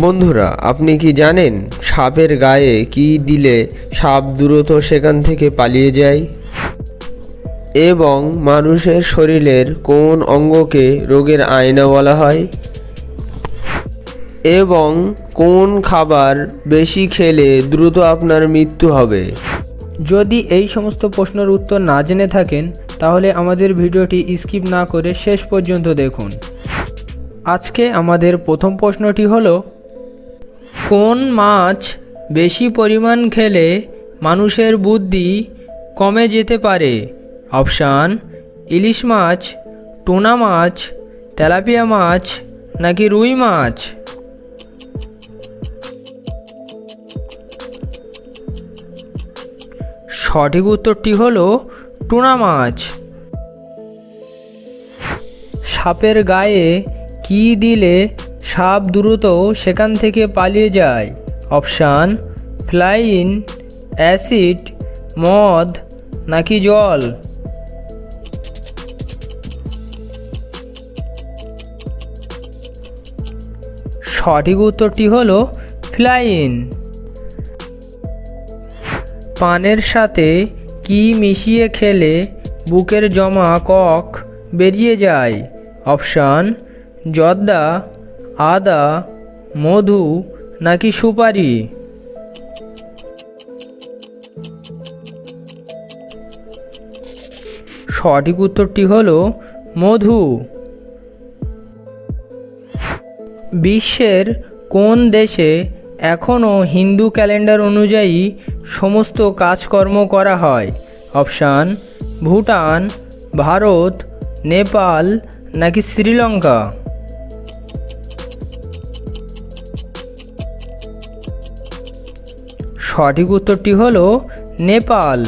বন্ধুরা, আপনি কি জানেন সাপের গায়ে কি দিলে সাপ দ্রুত সেখান থেকে পালিয়ে যায়? এবং মানুষের শরীরের কোন অঙ্গকে রোগের আয়না বলা হয়? এবং কোন খাবার বেশি খেলে দ্রুত আপনার মৃত্যু হবে? যদি এই সমস্ত প্রশ্নের উত্তর না জেনে থাকেন, তাহলে আমাদের ভিডিওটি স্কিপ না করে শেষ পর্যন্ত দেখুন। আজকে আমাদের প্রথম প্রশ্নটি হলো কোন মাছ বেশি পরিমাণ খেলে মানুষের বুদ্ধি কমে যেতে পারে। অপশান, ইলিশ মাছ, টোনা মাছ, তেলাপিয়া মাছ নাকি রুই মাছ? সঠিক উত্তরটি হলো টুনা মাছ। সাপের গায়ে কি দিলে সাপ দ্রুত সেখান থেকে পালিয়ে যায়। অপশান ফ্লাইন অ্যাসিড, মদ, নাকি জল? সঠিক উত্তরটি হলো ফ্লাইন পানের সাথে কি মিশিয়ে খেলে বুকের জমা কক বেরিয়ে যায়? অপশান, জর্দা আদা, মধু নাকি সুপারি? সঠিক উত্তরটি হলো মধু। বিশ্বের কোন দেশে এখনও হিন্দু ক্যালেন্ডার অনুযায়ী সমস্ত কাজকর্ম করা হয়? অপশান, ভুটান, ভারত, নেপাল নাকি শ্রীলঙ্কা? সঠিক উত্তরটি হলো নেপাল।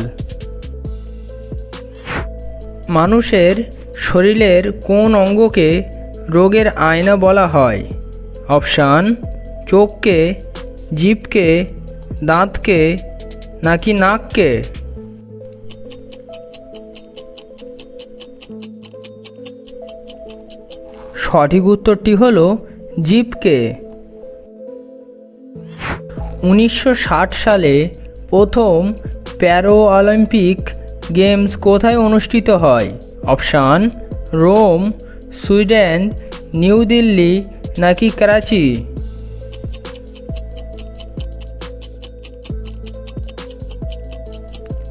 মানুষের শরীরের কোন অঙ্গকে রোগের আয়না বলা হয়? অপশান, চোখকে, জিভকে, দাঁতকে, নাকি নাককে? সঠিক উত্তরটি হল জিভকে। উনিশশো ষাট সালে প্রথম প্যারো অলিম্পিক গেমস কোথায় অনুষ্ঠিত হয়? Option, Rome, Sweden, new Delhi নাকি করাচি?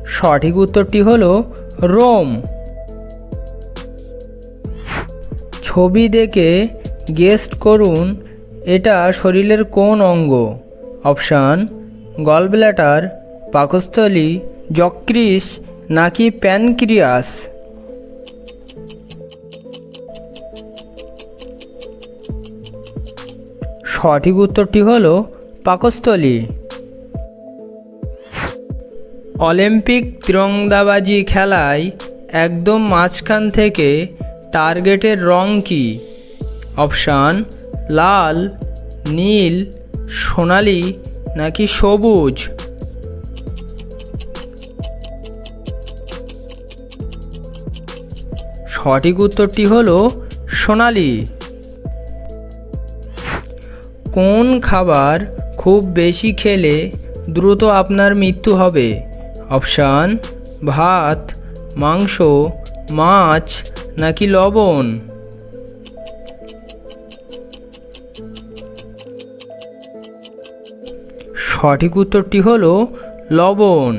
সঠিক উত্তরটি হলো রোম। ছবি দেখে গেস্ট করুন, এটা শরীরের কোন অঙ্গ? অপশান গলব্ল্যাটার পাকস্থলী যকৃস নাকি প্যানক্রিয়াস? সঠিক উত্তরটি হলো পাকস্থলী। অলিম্পিক তিরঙ্গাবাজি খেলায় একদম মাঝখান থেকে টার্গেটের রং কী? অপশান, লাল, নীল সোনালি নাকি সবুজ? সঠিক উত্তরটি হলো সোনালি। কোন খাবার খুব বেশি খেলে দ্রুত আপনার মৃত্যু হবে? অপশান, ভাত, মাংস, মাছ নাকি লবণ? সঠিক উত্তরটি হলো লবণ।